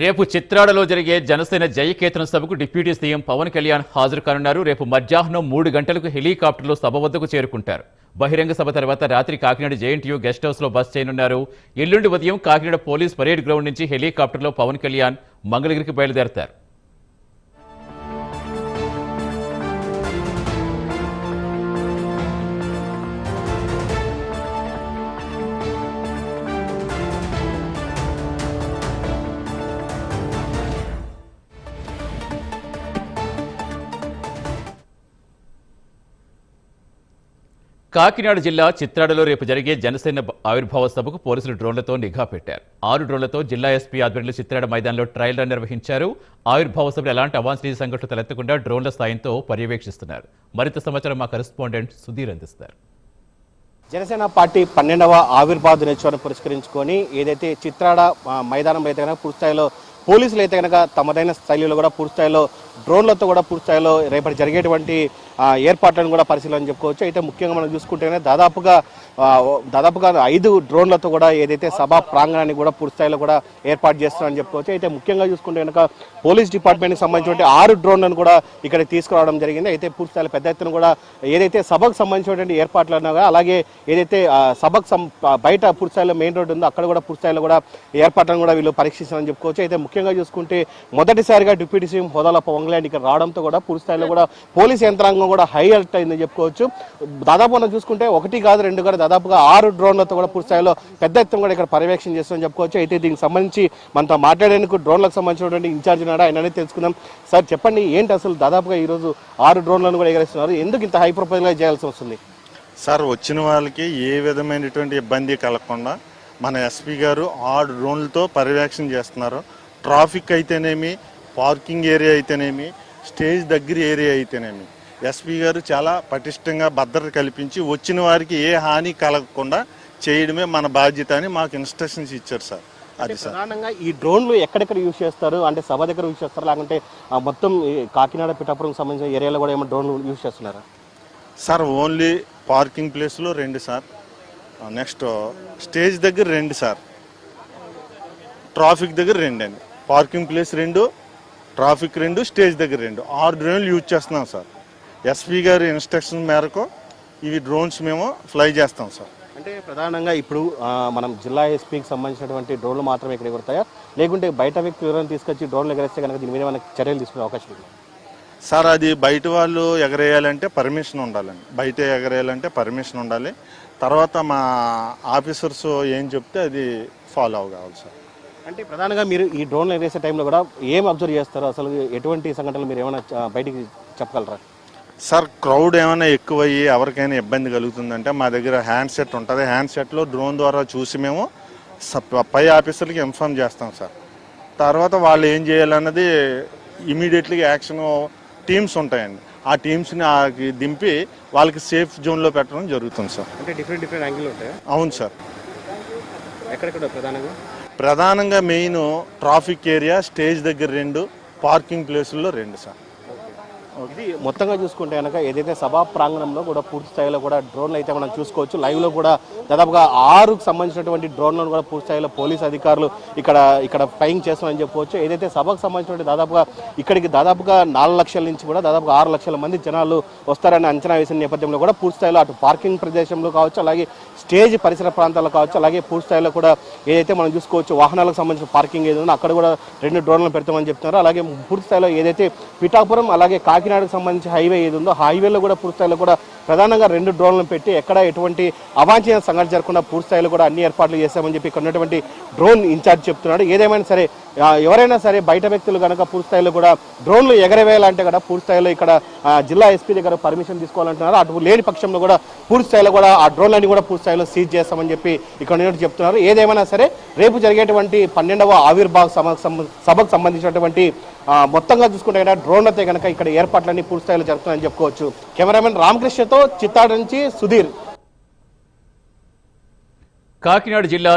రేపు చిత్రాడలో జరిగే జనసేన జయకేతన సభకు డిప్యూటీ సీఎం పవన్ కళ్యాణ్ హాజరు కానున్నారు రేపు మధ్యాహ్నం మూడు గంటలకు హెలికాప్టర్లో సభ వద్దకు చేరుకుంటారు. బహిరంగ సభ తర్వాత రాత్రి కాకినాడ జేఎన్టీయూ గెస్ట్ హౌస్లో బస్ చేయనున్నారు. ఎల్లుండి ఉదయం కాకినాడ పోలీస్ పరేడ్ గ్రౌండ్ నుంచి హెలికాప్టర్లో పవన్ కళ్యాణ్ మంగళగిరికి బయలుదేరతారు. కాకినాడ జిల్లా చిత్రాడలో రేపు జరిగే జనసేన ఆవిర్భావ సభకు పోలీసులు డ్రోన్లతో నిఘా పెట్టారు. ఆరు డ్రోన్లతో జిల్లా ఎస్పీ ఆధ్వర్యంలో చిత్రాడ మైదానంలో ట్రయల్ రన్ నిర్వహించారు. ఆవిర్భావ సభలో ఎలాంటి అవాంఛనీయ సంఘటనలు తలెత్తకుండా డ్రోన్ల సాయంతో పర్యవేక్షిస్తున్నారు. మరింత సమాచారం మా కరెస్పాండెంట్ సుధీర్ అందిస్తారు. జనసేన పార్టీ పన్నెండవ ఆవిర్భావ దినోత్సవాన్ని పురస్కరించుకొని ఏదైతే చిత్రాడ మైదానం మైదానంలో అయితే కనుక పూర్తిస్థాయిలో పోలీసులు అయితే కనుక తమదైన శైలిలో కూడా పూర్తిస్థాయిలో డ్రోన్లతో కూడా పూర్తిస్థాయిలో రేపటి జరిగేటువంటి ఏర్పాట్లను కూడా పరిశీలన చెప్పుకోవచ్చు. అయితే ముఖ్యంగా మనం చూసుకుంటేనే దాదాపుగా దాదాపుగా ఐదు డ్రోన్లతో కూడా ఏదైతే సభా ప్రాంగణాన్ని కూడా పూర్తిస్థాయిలో కూడా ఏర్పాటు చేస్తున్నారని చెప్పుకోవచ్చు. అయితే ముఖ్యంగా చూసుకుంటే కనుక పోలీస్ డిపార్ట్మెంట్కి సంబంధించినటువంటి ఆరు డ్రోన్లను కూడా ఇక్కడ తీసుకురావడం జరిగింది. అయితే పూర్తిస్థాయిలో పెద్ద ఎత్తున కూడా ఏదైతే సభకు సంబంధించినటువంటి ఏర్పాట్లు అన్నా అలాగే ఏదైతే సభకు సం- బయట పూర్తిస్థాయిలో మెయిన్ రోడ్డు ఉందో అక్కడ కూడా పూర్తిస్థాయిలో కూడా ఏర్పాట్లను కూడా వీళ్ళు పరీక్షిస్తారని చెప్పుకోవచ్చు. అయితే ముఖ్యంగా చూసుకుంటే మొదటిసారిగా డిప్యూటీ సీఎం హోదాలో పవన్ కళ్యాణ్ ఇక్కడ రావడంతో కూడా పూర్తిస్థాయిలో కూడా పోలీస్ యంత్రాంగం కూడా హై అలర్ట్ అయిందని చెప్పుకోవచ్చు. దాదాపు మనం చూసుకుంటే ఒకటి కాదు రెండు కాదు దాదాపుగా ఆరు డ్రోన్లతో కూడా పూర్తిస్థాయిలో పెద్ద ఎత్తున కూడా ఇక్కడ పర్యవేక్షణ చేస్తామని చెప్పుకోవచ్చు. అయితే దీనికి సంబంధించి మనతో మాట్లాడేందుకు డ్రోన్లకు సంబంధించినటువంటి ఇన్ఛార్జ్ ఉన్నాడు? ఆయన తెలుసుకుందాం. సార్ చెప్పండి ఏంటి అసలు దాదాపుగా ఈరోజు ఆరు డ్రోన్లను కూడా ఎగరేస్తున్నారు? ఎందుకు ఇంత హై ప్రొఫైల్గా చేయాల్సి వస్తుంది? సార్ వచ్చిన వాళ్ళకి ఏ విధమైనటువంటి ఇబ్బంది కలగకుండా మన ఎస్పీ గారు ఆరు డ్రోన్లతో పర్యవేక్షణ చేస్తున్నారు. ట్రాఫిక్ అయితేనేమి పార్కింగ్ ఏరియా అయితేనేమి స్టేజ్ దగ్గర ఏరియా అయితేనేమి. ఎస్పీ గారు చాలా పటిష్టంగా భద్రత కల్పించి వచ్చిన వారికి ఏ హాని కలగకుండా చేయడమే మన బాధ్యత అని మాకు ఇన్స్ట్రక్షన్స్ ఇచ్చారు సార్. అది సార్. ప్రధానంగా ఈ డ్రోన్లు ఎక్కడెక్కడ యూజ్ చేస్తారు? అంటే సభ దగ్గర యూజ్ చేస్తారు? లేకుంటే మొత్తం కాకినాడ పిఠాపురం సంబంధించిన ఏరియాలో కూడా ఏమైనా డ్రోన్లు యూజ్ చేస్తున్నారా? సార్ ఓన్లీ పార్కింగ్ ప్లేస్లో రెండు సార్. నెక్స్ట్ స్టేజ్ దగ్గర రెండు సార్. ట్రాఫిక్ దగ్గర రెండు అండి. పార్కింగ్ ప్లేస్ రెండు ట్రాఫిక్ రెండు స్టేజ్ దగ్గర రెండు. ఆరు డ్రోన్లు యూజ్ చేస్తున్నాం సార్. ఎస్పీ గారి ఇన్స్ట్రక్షన్ మేరకు ఇవి డ్రోన్స్ మేము ఫ్లై చేస్తాం సార్. అంటే ప్రధానంగా ఇప్పుడు మనం జిల్లా ఎస్పీకి సంబంధించినటువంటి డ్రోన్లు మాత్రమే ఇక్కడ ఎగురుతాయా లేకుంటే బయట వ్యక్తులు ఎవరైనా తీసుకొచ్చి డ్రోన్లు ఎగరేస్తే కనుక దీని మీద మనకి చర్యలు తీసుకునే అవకాశం ఉంది? సార్ అది బయట వాళ్ళు ఎగరేయాలంటే పర్మిషన్ ఉండాలండి. బయట ఎగరేయాలంటే పర్మిషన్ ఉండాలి. తర్వాత మా ఆఫీసర్స్ ఏం చెప్తే అది ఫాలో అవ్వాలి సార్. అంటే ప్రధానంగా మీరు ఈ డ్రోన్లు ఎగరేసే టైంలో కూడా ఏం అబ్జర్వ్ చేస్తారు? అసలు ఎటువంటి సంఘటనలు మీరు ఏమైనా బయటికి చెప్పగలరా? సార్ క్రౌడ్ ఏమైనా ఎక్కువయ్యి ఎవరికైనా ఇబ్బంది కలుగుతుందంటే మా దగ్గర హ్యాండ్ సెట్ ఉంటుంది. హ్యాండ్ సెట్లో డ్రోన్ ద్వారా చూసి మేము పై ఆఫీసర్లకి ఇన్ఫామ్ చేస్తాం సార్. తర్వాత వాళ్ళు ఏం చేయాలన్నది ఇమీడియట్లీ యాక్షన్ టీమ్స్ ఉంటాయండి. ఆ టీమ్స్ని దింపి వాళ్ళకి సేఫ్ జోన్లో పెట్టడం జరుగుతుంది సార్. అంటే డిఫరెంట్ డిఫరెంట్ యాంగిల్ ఉంటాయా? అవును సార్. ఎక్కడెక్కడ ప్రధానంగా? ప్రధానంగా మెయిన్ ట్రాఫిక్ ఏరియా స్టేజ్ దగ్గర రెండు పార్కింగ్ ప్లేసుల్లో రెండు సార్. ఇది మొత్తంగా చూసుకుంటే కనుక ఏదైతే సభా ప్రాంగణంలో కూడా పూర్తి స్థాయిలో కూడా డ్రోన్లు అయితే మనం చూసుకోవచ్చు. లైవ్లో కూడా దాదాపుగా ఆరుకు సంబంధించినటువంటి డ్రోన్లను కూడా పూర్తి స్థాయిలో పోలీస్ అధికారులు ఇక్కడ ఇక్కడ ఫ్లయింగ్ చేస్తామని చెప్పవచ్చు. ఏదైతే సభకు సంబంధించినటువంటి దాదాపుగా ఇక్కడికి దాదాపుగా నాలుగు లక్షల నుంచి కూడా దాదాపుగా ఆరు లక్షల మంది జనాలు వస్తారని అంచనా వేసిన నేపథ్యంలో కూడా పూర్తి స్థాయిలో అటు పార్కింగ్ ప్రదేశంలో కావచ్చు అలాగే స్టేజ్ పరిసర ప్రాంతాల్లో కావచ్చు అలాగే పూర్తి స్థాయిలో కూడా ఏదైతే మనం చూసుకోవచ్చు వాహనాలకు సంబంధించిన పార్కింగ్ ఏదో అక్కడ కూడా రెండు డ్రోన్లు పెడతామని చెప్తున్నారు. అలాగే పూర్తి స్థాయిలో ఏదైతే పిఠాపురం అలాగే కాకి కాకినాడకు సంబంధించి హైవే ఏది ఉందో హైవేలో కూడా పూర్తి కూడా ప్రధానంగా రెండు డ్రోన్లను పెట్టి ఎక్కడ ఎటువంటి అవాంఛనీయ సంఘటన జరగకుండా పూర్తి స్థాయిలో కూడా అన్ని ఏర్పాట్లు చేశామని చెప్పి ఇక్కడ ఉన్నటువంటి డ్రోన్ ఇన్ఛార్జ్ చెప్తున్నాడు. ఏదేమైనా సరే ఎవరైనా సరే బయట వ్యక్తులు కనుక పూర్తి స్థాయిలో కూడా డ్రోన్లు ఎగరవేయాలంటే కూడా పూర్తి స్థాయిలో ఇక్కడ జిల్లా ఎస్పీ దగ్గర పర్మిషన్ తీసుకోవాలంటున్నారు. అటు లేని పక్షంలో కూడా పూర్తి స్థాయిలో కూడా ఆ డ్రోన్లన్నీ కూడా పూర్తి స్థాయిలో సీజ్ చేస్తామని చెప్పి ఇక్కడ ఉన్నట్టు చెప్తున్నారు. ఏదేమైనా సరే రేపు జరిగేటువంటి పన్నెండవ ఆవిర్భావ సభ సభకు సంబంధించినటువంటి మొత్తంగా చూసుకుంటే కనుక డ్రోన్లతో కనుక ఇక్కడ ఏర్పాట్లన్నీ పూర్తి స్థాయిలో జరుగుతున్నాయని చెప్పుకోవచ్చు. కెమెరామెన్ రామకృష్ణతో చిత్తాడ నుంచి సుధీర్. కాకినాడ జిల్లా